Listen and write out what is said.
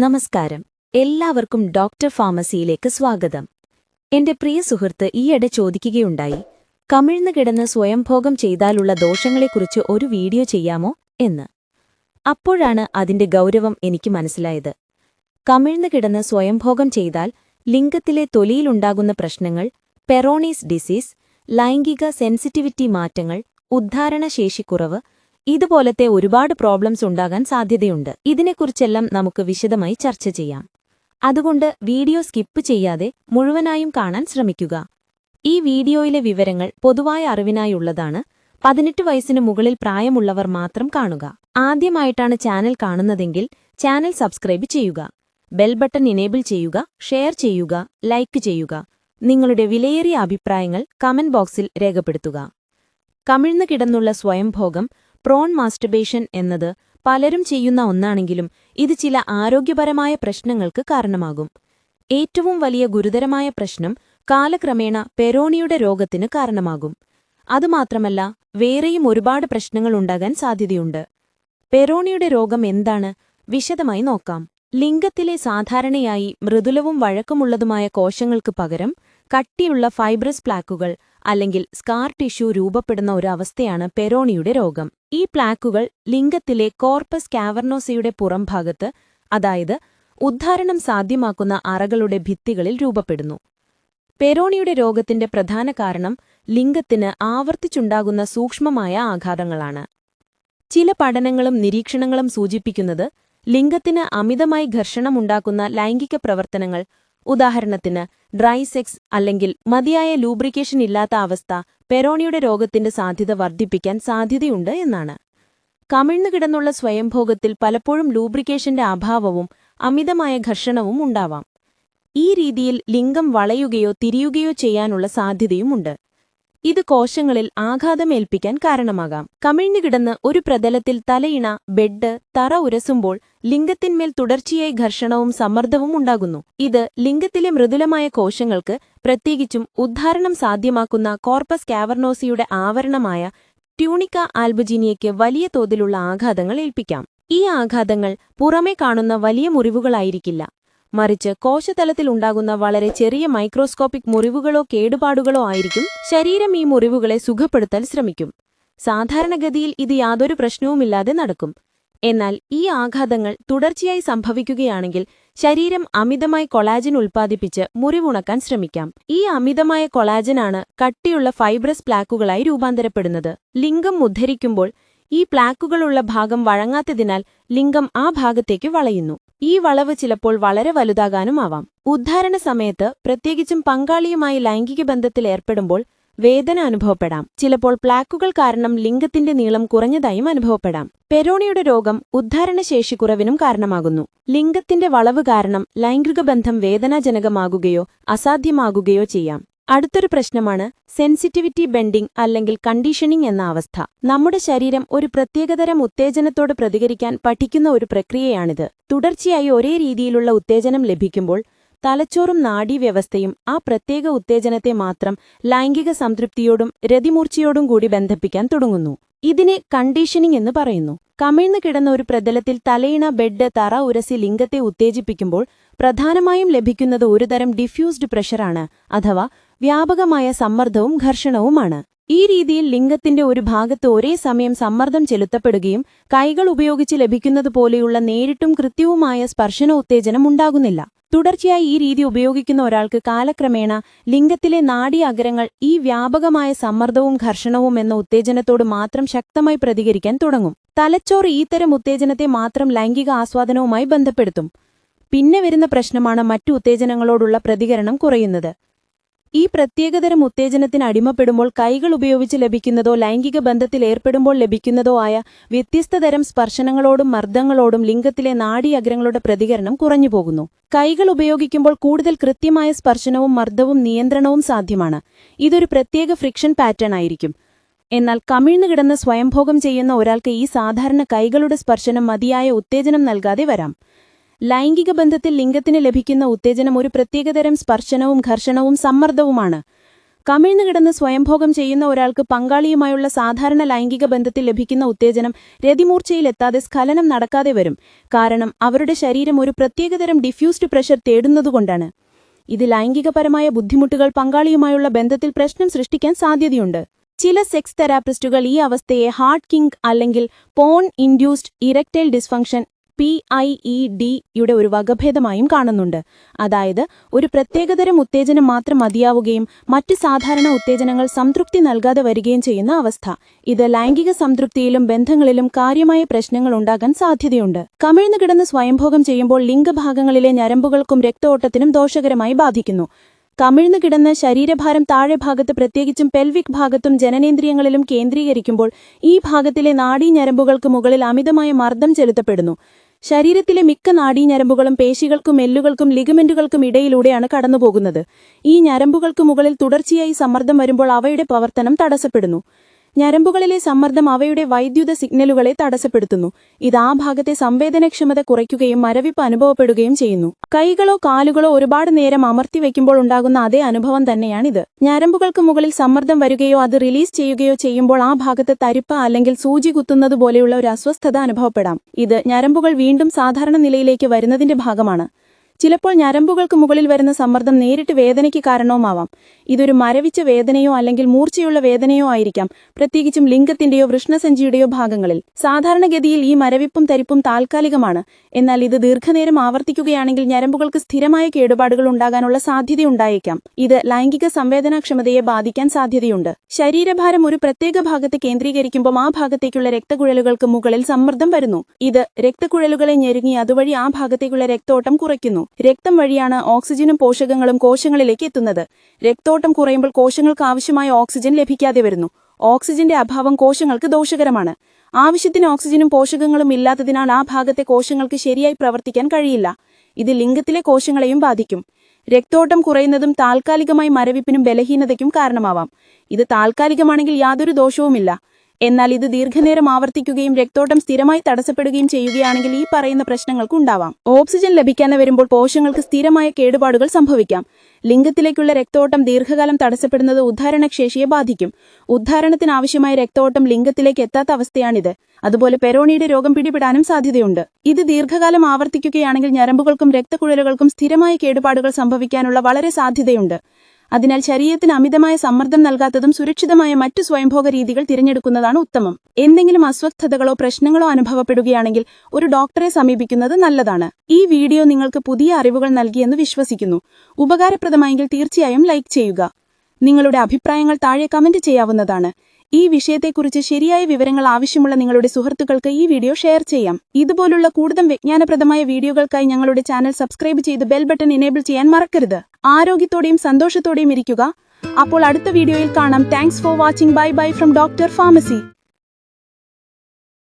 നമസ്കാരം. എല്ലാവർക്കും ഡോക്ടർ ഫാർമസിയിലേക്ക് സ്വാഗതം. എന്റെ പ്രിയ സുഹൃത്ത് ഈയിടെ ചോദിക്കുകയുണ്ടായി കമിഴ്ന്നു കിടന്ന് സ്വയംഭോഗം ചെയ്താലുള്ള ദോഷങ്ങളെക്കുറിച്ച് ഒരു വീഡിയോ ചെയ്യാമോ? എന്ന്. അപ്പോഴാണ് അതിന്റെ ഗൗരവം എനിക്ക് മനസ്സിലായത്. കമിഴ്ന്നു കിടന്ന് സ്വയംഭോഗം ചെയ്താൽ ലിംഗത്തിലെ തൊലിയിലുണ്ടാകുന്ന പ്രശ്നങ്ങൾ പെറോണീസ് ഡിസീസ് ലൈംഗിക സെൻസിറ്റിവിറ്റി മാറ്റങ്ങൾ ഉദ്ധാരണശേഷിക്കുറവ് ഇതുപോലത്തെ ഒരുപാട് പ്രോബ്ലംസ് ഉണ്ടാകാൻ സാധ്യതയുണ്ട്. ഇതിനെക്കുറിച്ചെല്ലാം നമുക്ക് വിശദമായി ചർച്ച ചെയ്യാം. അതുകൊണ്ട് വീഡിയോ സ്കിപ്പ് ചെയ്യാതെ മുഴുവനായും കാണാൻ ശ്രമിക്കുക. ഈ വീഡിയോയിലെ വിവരങ്ങൾ പൊതുവായ അറിവിനായുള്ളതാണ് പതിനെട്ട് വയസ്സിനു മുകളിൽ പ്രായമുള്ളവർ മാത്രം കാണുക. ആദ്യമായിട്ടാണ് ചാനൽ കാണുന്നതെങ്കിൽ ചാനൽ സബ്സ്ക്രൈബ് ചെയ്യുക. ബെൽ ബട്ടൺ ഇനേബിൾ ചെയ്യുക ഷെയർ ചെയ്യുക ലൈക്ക് ചെയ്യുക. നിങ്ങളുടെ വിലയേറിയ അഭിപ്രായങ്ങൾ കമന്റ് ബോക്സിൽ രേഖപ്പെടുത്തുക. കമിഴ്ന്നു കിടന്നുള്ള സ്വയംഭോഗം പ്രോൺ മാസ്റ്റർബേഷൻ എന്നത് പലരും ചെയ്യുന്ന ഒന്നാണെങ്കിലും ഇത് ചില ആരോഗ്യപരമായ പ്രശ്നങ്ങൾക്ക് കാരണമാകും. ഏറ്റവും വലിയ ഗുരുതരമായ പ്രശ്നം കാലക്രമേണ പെരോണിയുടെ രോഗത്തിന് കാരണമാകും. അതുമാത്രമല്ല വേറെയും ഒരുപാട് പ്രശ്നങ്ങൾ ഉണ്ടാകാൻ സാധ്യതയുണ്ട്. പെരോണിയുടെ രോഗം എന്താണ്? വിശദമായി നോക്കാം. ലിംഗത്തിലെ സാധാരണയായി മൃദുലവും വഴക്കമുള്ളതുമായ കോശങ്ങൾക്ക് പകരം കട്ടിയുള്ള ഫൈബ്രസ് പ്ലാക്കുകൾ അല്ലെങ്കിൽ സ്കാർ ടിഷ്യൂ രൂപപ്പെടുന്ന ഒരു അവസ്ഥയാണ് പെരോണിയുടെ രോഗം. ഈ പ്ലാക്കുകൾ ലിംഗത്തിലെ കോർപ്പസ് കാവർണോസയുടെ പുറംഭാഗത്ത് അതായത് ഉദ്ധാരണം സാധ്യമാക്കുന്ന അറകളുടെ ഭിത്തികളിൽ രൂപപ്പെടുന്നു. പെരോണിയുടെ രോഗത്തിന്റെ പ്രധാന കാരണം ലിംഗത്തിന് ആവർത്തിച്ചുണ്ടാകുന്ന സൂക്ഷ്മമായ ആഘാതങ്ങളാണ്. ചില പഠനങ്ങളും നിരീക്ഷണങ്ങളും സൂചിപ്പിക്കുന്നത് ലിംഗത്തിന് അമിതമായി ഘർഷണമുണ്ടാക്കുന്ന ലൈംഗിക പ്രവർത്തനങ്ങൾ ഉദാഹരണത്തിന് ഡ്രൈ സെക്സ് അല്ലെങ്കിൽ മതിയായ ലൂബ്രിക്കേഷൻ ഇല്ലാത്ത അവസ്ഥ പെരോണിയുടെ രോഗത്തിന്റെ സാധ്യത വർദ്ധിപ്പിക്കാൻ സാധ്യതയുണ്ട് എന്നാണ്. കമിഴ്ന്നു കിടന്നുള്ള സ്വയംഭോഗത്തിൽ പലപ്പോഴും ലൂബ്രിക്കേഷന്റെ അഭാവവും അമിതമായ ഘർഷണവും ഉണ്ടാവാം. ഈ രീതിയിൽ ലിംഗം വളയുകയോ തിരിയുകയോ ചെയ്യാനുള്ള സാധ്യതയുമുണ്ട്. ഇത് കോശങ്ങളിൽ ആഘാതമേൽപ്പിക്കാൻ കാരണമാകാം. കമിഴ്ന്നുകിടന്ന് ഒരു പ്രതലത്തിൽ തലയിണ ബെഡ് തറ ഉരസുമ്പോൾ ലിംഗത്തിന്മേൽ തുടർച്ചയായി ഘർഷണവും സമ്മർദ്ദവും ഉണ്ടാകുന്നു. ഇത് ലിംഗത്തിലെ മൃദുലമായ കോശങ്ങൾക്ക് പ്രത്യേകിച്ചും ഉദ്ധാരണം സാധ്യമാക്കുന്ന കോർപ്പസ് കാവർണോസിയുടെ ആവരണമായ ട്യൂണിക്ക ആൽബജീനിയയ്ക്ക് വലിയ തോതിലുള്ള ആഘാതങ്ങൾ ഏൽപ്പിക്കാം. ഈ ആഘാതങ്ങൾ പുറമേ കാണുന്ന വലിയ മുറിവുകളായിരിക്കില്ല. മറിച്ച് കോശതലത്തിൽ ഉണ്ടാകുന്ന വളരെ ചെറിയ മൈക്രോസ്കോപ്പിക് മുറിവുകളോ കേടുപാടുകളോ ആയിരിക്കും ശരീരം ഈ മുറിവുകളെ സുഖപ്പെടുത്താൻ ശ്രമിക്കും. സാധാരണഗതിയിൽ ഇത് യാതൊരു പ്രശ്നവുമില്ലാതെ നടക്കും. എന്നാൽ ഈ ആഘാതങ്ങൾ തുടർച്ചയായി സംഭവിക്കുകയാണെങ്കിൽ ശരീരം അമിതമായി കൊളാജൻ ഉൽപ്പാദിപ്പിച്ച് മുറിവുണക്കാൻ ശ്രമിക്കാം. ഈ അമിതമായ കൊളാജനാണ് കട്ടിയുള്ള ഫൈബ്രസ് പ്ലാക്കുകളായി രൂപാന്തരപ്പെടുന്നത്. ലിംഗം ഉദ്ധരിക്കുമ്പോൾ ഈ പ്ലാക്കുകളുള്ള ഭാഗം വഴങ്ങാത്തതിനാൽ ലിംഗം ആ ഭാഗത്തേക്ക് വളയുന്നു. ഈ വളവ് ചിലപ്പോൾ വളരെ വലുതാകാനും ആവാം ഉദ്ധാരണ സമയത്ത് പ്രത്യേകിച്ചും പങ്കാളിയുമായി ലൈംഗിക ബന്ധത്തിൽ ഏർപ്പെടുമ്പോൾ വേദന അനുഭവപ്പെടാം. ചിലപ്പോൾ പ്ലാക്കുകൾ കാരണം ലിംഗത്തിന്റെ നീളം കുറഞ്ഞതായും അനുഭവപ്പെടാം. പെരോണിയുടെ രോഗം ഉദ്ധാരണശേഷി കുറവിനും കാരണമാകുന്നു. ലിംഗത്തിന്റെ വളവ് കാരണം ലൈംഗിക ബന്ധം വേദനാജനകമാകുകയോ അസാധ്യമാകുകയോ ചെയ്യാം. അടുത്തൊരു പ്രശ്നമാണ് സെൻസിറ്റിവിറ്റി ബെൻഡിംഗ് അല്ലെങ്കിൽ കണ്ടീഷനിംഗ് എന്ന അവസ്ഥ. നമ്മുടെ ശരീരം ഒരു പ്രത്യേകതരം ഉത്തേജനത്തോട് പ്രതികരിക്കാൻ പഠിക്കുന്ന ഒരു പ്രക്രിയയാണിത്. തുടർച്ചയായി ഒരേ രീതിയിലുള്ള ഉത്തേജനം ലഭിക്കുമ്പോൾ തലച്ചോറും നാഡീവ്യവസ്ഥയും ആ പ്രത്യേക ഉത്തേജനത്തെ മാത്രം ലൈംഗിക സംതൃപ്തിയോടും രതിമൂർച്ചയോടും കൂടി ബന്ധിപ്പിക്കാൻ തുടങ്ങുന്നു. ഇതിനെ കണ്ടീഷനിംഗ് എന്ന് പറയുന്നു. കമിഴ്ന്നു കിടന്ന ഒരു പ്രതലത്തിൽ തലയിണ ബെഡ് തറ ഉരസി ലിംഗത്തെ ഉത്തേജിപ്പിക്കുമ്പോൾ പ്രധാനമായും ലഭിക്കുന്നത് ഒരുതരം ഡിഫ്യൂസ്ഡ് പ്രഷറാണ് അഥവാ വ്യാപകമായ സമ്മർദ്ദവും ഘർഷണവുമാണ്. ഈ രീതിയിൽ ലിംഗത്തിന്റെ ഒരു ഭാഗത്ത് ഒരേ സമയം സമ്മർദ്ദം ചെലുത്തപ്പെടുകയും കൈകൾ ഉപയോഗിച്ച് ലഭിക്കുന്നതുപോലെയുള്ള നേരിട്ടും കൃത്യവുമായ സ്പർശന ഉത്തേജനം ഉണ്ടാകുന്നില്ല. തുടർച്ചയായി ഈ രീതി ഉപയോഗിക്കുന്ന ഒരാൾക്ക് കാലക്രമേണ ലിംഗത്തിലെ നാഡീ അഗ്രങ്ങൾ ഈ വ്യാപകമായ സമ്മർദ്ദവും ഘർഷണവും എന്ന ഉത്തേജനത്തോട് മാത്രം ശക്തമായി പ്രതികരിക്കാൻ തുടങ്ങും. തലച്ചോറ് ഈത്തരം ഉത്തേജനത്തെ മാത്രം ലൈംഗിക ആസ്വാദനവുമായി ബന്ധപ്പെടുത്തും. പിന്നെ വരുന്ന പ്രശ്നമാണ് മറ്റു ഉത്തേജനങ്ങളോടുള്ള പ്രതികരണം കുറയുന്നത്. ഈ പ്രത്യേകതരം ഉത്തേജനത്തിന് അടിമപ്പെടുമ്പോൾ കൈകൾ ഉപയോഗിച്ച് ലഭിക്കുന്നതോ ലൈംഗിക ബന്ധത്തിൽ ഏർപ്പെടുമ്പോൾ ലഭിക്കുന്നതോ ആയ വ്യത്യസ്തതരം സ്പർശനങ്ങളോടും മർദ്ദങ്ങളോടും ലിംഗത്തിലെ നാഡി അഗ്രങ്ങളുടെ പ്രതികരണം കുറഞ്ഞുപോകുന്നു കൈകൾ ഉപയോഗിക്കുമ്പോൾ കൂടുതൽ കൃത്യമായ സ്പർശനവും മർദ്ദവും നിയന്ത്രണവും സാധ്യമാണ്. ഇതൊരു പ്രത്യേക ഫ്രിക്ഷൻ പാറ്റേൺ ആയിരിക്കും. എന്നാൽ കമിഴ്ന്നു കിടന്ന് സ്വയംഭോഗം ചെയ്യുന്ന ഒരാൾക്ക് ഈ സാധാരണ കൈകളുടെ സ്പർശനം മതിയായ ഉത്തേജനം നൽകാതെ വരാം. ലൈംഗിക ബന്ധത്തിൽ ലിംഗത്തിന് ലഭിക്കുന്ന ഉത്തേജനം ഒരു പ്രത്യേകതരം സ്പർശനവും ഘർഷണവും സമ്മർദ്ദവുമാണ്. കമിഴ്ന്നു കിടന്ന് സ്വയംഭോഗം ചെയ്യുന്ന ഒരാൾക്ക് പങ്കാളിയുമായുള്ള സാധാരണ ലൈംഗിക ബന്ധത്തിൽ ലഭിക്കുന്ന ഉത്തേജനം രതിമൂർച്ചയിലെത്താതെ സ്ഖലനം നടക്കാതെ വരും. കാരണം അവരുടെ ശരീരം ഒരു പ്രത്യേകതരം ഡിഫ്യൂസ്ഡ് പ്രഷർ തേടുന്നതുകൊണ്ടാണ്. ഇത് ലൈംഗികപരമായ ബുദ്ധിമുട്ടുകൾ പങ്കാളിയുമായുള്ള ബന്ധത്തിൽ പ്രശ്നം സൃഷ്ടിക്കാൻ സാധ്യതയുണ്ട്. ചില സെക്സ് തെറാപ്പിസ്റ്റുകൾ ഈ അവസ്ഥയെ ഹാർട്ട് കിങ് അല്ലെങ്കിൽ porn induced erectile dysfunction P I E D യുടെ ഒരു വകഭേദമായും കാണുന്നുണ്ട്. അതായത് ഒരു പ്രത്യേകതരം ഉത്തേജനം മാത്രം മതിയാവുകയും മറ്റ് സാധാരണ ഉത്തേജനങ്ങൾ സംതൃപ്തി നൽകാതെ വരികയും ചെയ്യുന്ന അവസ്ഥ. ഇത് ലൈംഗിക സംതൃപ്തിയിലും ബന്ധങ്ങളിലും കാര്യമായ പ്രശ്നങ്ങൾ ഉണ്ടാകാൻ സാധ്യതയുണ്ട്. കമിഴ്ന്നു കിടന്ന് സ്വയംഭോഗം ചെയ്യുമ്പോൾ ലിംഗഭാഗങ്ങളിലെ ഞരമ്പുകൾക്കും രക്തഓട്ടത്തിനും ദോഷകരമായി ബാധിക്കുന്നു. കമിഴ്ന്നു കിടന്ന് ശരീരഭാരം താഴെ ഭാഗത്ത് പ്രത്യേകിച്ചും പെൽവിക് ഭാഗത്തും ജനനേന്ദ്രിയങ്ങളിലും കേന്ദ്രീകരിക്കുമ്പോൾ ഈ ഭാഗത്തിലെ നാഡീ ഞരമ്പുകൾക്ക് മുകളിൽ അമിതമായ മർദ്ദം ചെലുത്തപ്പെടുന്നു. ശരീരത്തിലെ മിക്ക നാഡീഞരമ്പുകളും പേശികൾക്കും എല്ലുകൾക്കും ലിഗമെന്റുകൾക്കും ഇടയിലൂടെയാണ് കടന്നുപോകുന്നത്. ഈ ഞരമ്പുകൾക്ക് മുകളിൽ തുടർച്ചയായി സമ്മർദ്ദം വരുമ്പോൾ അവയുടെ പ്രവർത്തനം തടസ്സപ്പെടുന്നു. ഞരമ്പുകളിലെ സമ്മർദ്ദം അവയുടെ വൈദ്യുത സിഗ്നലുകളെ തടസ്സപ്പെടുത്തുന്നു. ഇത് ആ ഭാഗത്തെ സംവേദനക്ഷമത കുറയ്ക്കുകയും മരവിപ്പ് അനുഭവപ്പെടുകയും ചെയ്യുന്നു. കൈകളോ കാലുകളോ ഒരുപാട് നേരം അമർത്തി വയ്ക്കുമ്പോൾ ഉണ്ടാകുന്ന അതേ അനുഭവം തന്നെയാണിത്. ഞരമ്പുകൾക്ക് മുകളിൽ സമ്മർദ്ദം വരികയോ അത് റിലീസ് ചെയ്യുകയോ ചെയ്യുമ്പോൾ ആ ഭാഗത്ത് തരിപ്പ് അല്ലെങ്കിൽ സൂചി കുത്തുന്നത് പോലെയുള്ള ഒരു അസ്വസ്ഥത അനുഭവപ്പെടാം. ഇത് ഞരമ്പുകൾ വീണ്ടും സാധാരണ നിലയിലേക്ക് വരുന്നതിന്റെ ഭാഗമാണ്. ചിലപ്പോൾ ഞരമ്പുകൾക്ക് മുകളിൽ വരുന്ന സമ്മർദ്ദം നേരിട്ട് വേദനയ്ക്ക് കാരണവുമാവാം. ഇതൊരു മരവിച്ച വേദനയോ അല്ലെങ്കിൽ മൂർച്ചയുള്ള വേദനയോ ആയിരിക്കാം. പ്രത്യേകിച്ചും ലിംഗത്തിന്റെയോ വൃഷ്ണസഞ്ചിയുടെയോ ഭാഗങ്ങളിൽ. സാധാരണഗതിയിൽ ഈ മരവിപ്പും തരിപ്പും താൽക്കാലികമാണ്. എന്നാൽ ഇത് ദീർഘനേരം ആവർത്തിക്കുകയാണെങ്കിൽ ഞരമ്പുകൾക്ക് സ്ഥിരമായ കേടുപാടുകൾ ഉണ്ടാകാനുള്ള സാധ്യതയുണ്ടായേക്കാം. ഇത് ലൈംഗിക സംവേദനാക്ഷമതയെ ബാധിക്കാൻ സാധ്യതയുണ്ട്. ശരീരഭാരം ഒരു പ്രത്യേക ഭാഗത്ത് കേന്ദ്രീകരിക്കുമ്പോൾ ആ ഭാഗത്തേക്കുള്ള രക്തക്കുഴലുകൾക്ക് മുകളിൽ സമ്മർദ്ദം വരുന്നു. ഇത് രക്തക്കുഴലുകളെ ഞെരുങ്ങി അതുവഴി ആ ഭാഗത്തേക്കുള്ള രക്തോട്ടം കുറയ്ക്കുന്നു. രക്തം വഴിയാണ് ഓക്സിജനും പോഷകങ്ങളും കോശങ്ങളിലേക്ക് എത്തുന്നത്. രക്തോട്ടം കുറയുമ്പോൾ കോശങ്ങൾക്ക് ആവശ്യമായ ഓക്സിജൻ ലഭിക്കാതെ വരുന്നു. ഓക്സിജന്റെ അഭാവം കോശങ്ങൾക്ക് ദോഷകരമാണ്. ആവശ്യത്തിന് ഓക്സിജനും പോഷകങ്ങളും ഇല്ലാത്തതിനാൽ ആ ഭാഗത്തെ കോശങ്ങൾക്ക് ശരിയായി പ്രവർത്തിക്കാൻ കഴിയില്ല. ഇത് ലിംഗത്തിലെ കോശങ്ങളെയും ബാധിക്കും. രക്തോട്ടം കുറയുന്നതും താൽക്കാലികമായി മരവിപ്പിനും ബലഹീനതയ്ക്കും കാരണമാവാം. ഇത് താൽക്കാലികമാണെങ്കിൽ യാതൊരു ദോഷവുമില്ല. എന്നാൽ ഇത് ദീർഘനേരം ആവർത്തിക്കുകയും രക്തോട്ടം സ്ഥിരമായി തടസ്സപ്പെടുകയും ചെയ്യുകയാണെങ്കിൽ ഈ പറയുന്ന പ്രശ്നങ്ങൾക്ക് ഉണ്ടാവാം. ഓക്സിജൻ ലഭിക്കാതെ വരുമ്പോൾ കോശങ്ങൾക്ക് സ്ഥിരമായ കേടുപാടുകൾ സംഭവിക്കാം. ലിംഗത്തിലേക്കുള്ള രക്തോട്ടം ദീർഘകാലം തടസ്സപ്പെടുന്നത് ഉദ്ധാരണശേഷിയെ ബാധിക്കും. ഉദ്ധാരണത്തിനാവശ്യമായ രക്തോട്ടം ലിംഗത്തിലേക്ക് എത്താത്ത അവസ്ഥയാണിത്. അതുപോലെ പെരോണിയുടെ രോഗം പിടിപെടാനും സാധ്യതയുണ്ട്. ഇത് ദീർഘകാലം ആവർത്തിക്കുകയാണെങ്കിൽ ഞരമ്പുകൾക്കും രക്തക്കുഴലുകൾക്കും സ്ഥിരമായ കേടുപാടുകൾ സംഭവിക്കാനുള്ള വളരെ സാധ്യതയുണ്ട്. അതിനാൽ ശരീരത്തിന് അമിതമായ സമ്മർദ്ദം നൽകാത്തതും സുരക്ഷിതമായ മറ്റു സ്വയംഭോഗ രീതികൾ തിരഞ്ഞെടുക്കുന്നതാണ് ഉത്തമം. എന്തെങ്കിലും അസ്വസ്ഥതകളോ പ്രശ്നങ്ങളോ അനുഭവപ്പെടുകയാണെങ്കിൽ ഒരു ഡോക്ടറെ സമീപിക്കുന്നത് നല്ലതാണ്. ഈ വീഡിയോ നിങ്ങൾക്ക് പുതിയ അറിവുകൾ നൽകിയെന്ന് വിശ്വസിക്കുന്നു. ഉപകാരപ്രദമായെങ്കിൽ തീർച്ചയായും ലൈക്ക് ചെയ്യുക. നിങ്ങളുടെ അഭിപ്രായങ്ങൾ താഴെ കമന്റ് ചെയ്യാവുന്നതാണ്. ഈ വിഷയത്തെക്കുറിച്ച് ശരിയായ വിവരങ്ങൾ ആവശ്യമുള്ള നിങ്ങളുടെ സുഹൃത്തുക്കൾക്ക് ഈ വീഡിയോ ഷെയർ ചെയ്യാം. ഇതുപോലുള്ള കൂടുതൽ വിജ്ഞാനപ്രദമായ വീഡിയോകൾക്കായി ഞങ്ങളുടെ ചാനൽ സബ്സ്ക്രൈബ് ചെയ്ത് ബെൽ ബട്ടൺ എനേബിൾ ചെയ്യാൻ മറക്കരുത്. ആരോഗ്യത്തോടെയും സന്തോഷത്തോടെയും ഇരിക്കുക. അപ്പോൾ അടുത്ത വീഡിയോയിൽ കാണാം. Thanks for watching. Bye bye from doctor pharmacy.